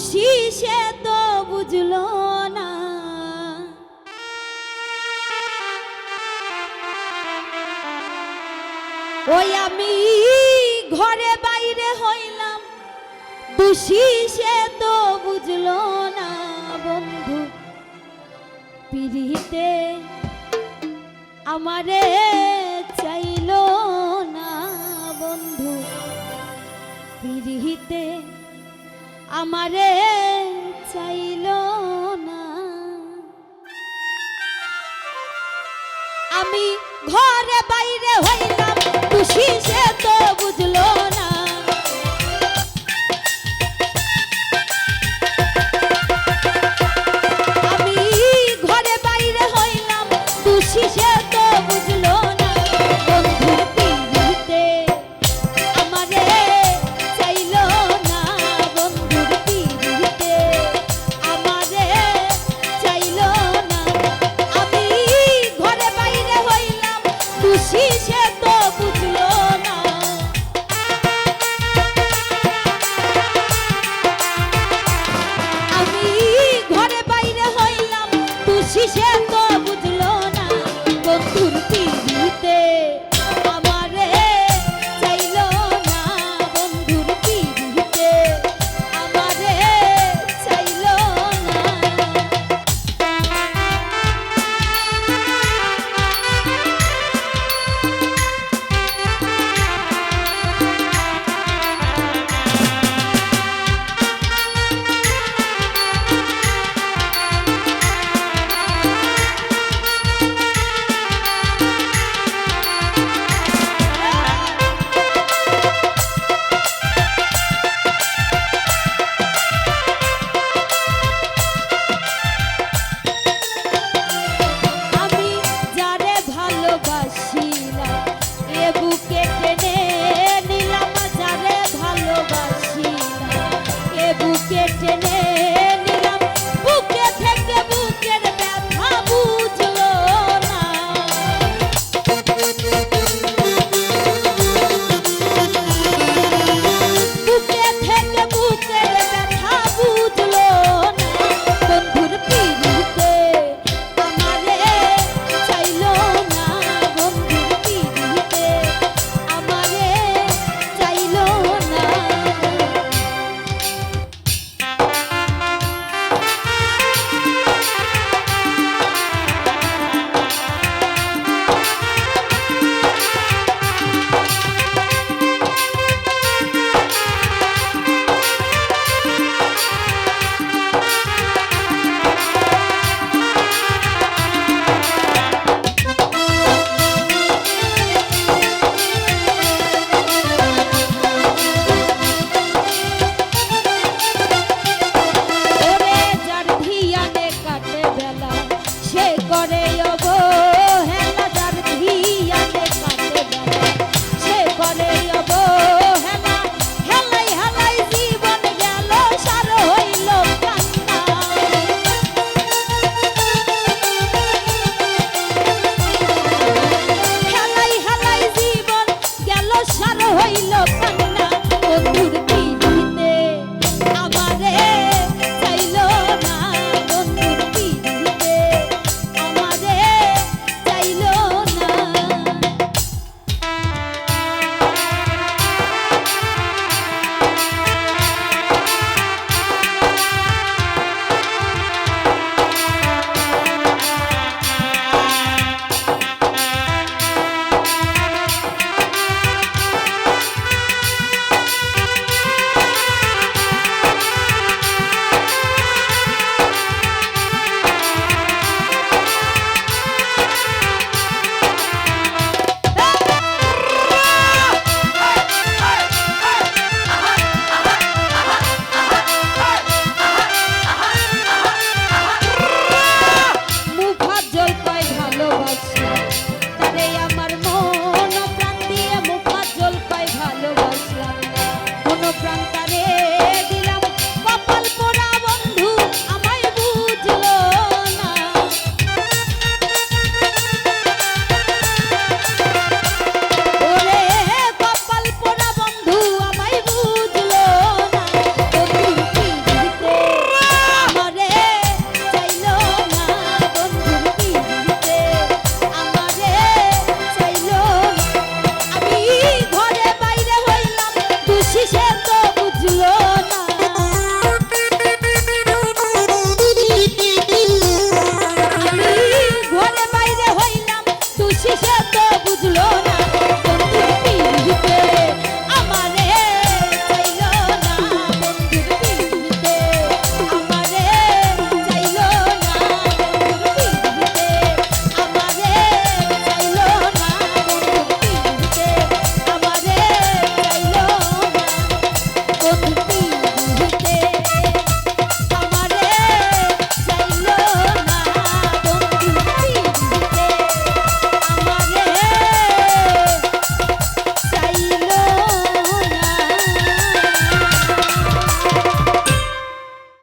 খুশি সে তো বুঝল না। ওই আমি ঘরে বাইরে হইলাম, খুশি সে তো বুঝল না বন্ধু। পিড়িতে আমারে চাইল না বন্ধু। পিড়িতে আমারে চাইল না। আমি ঘরে বাইরে হইলাম get it.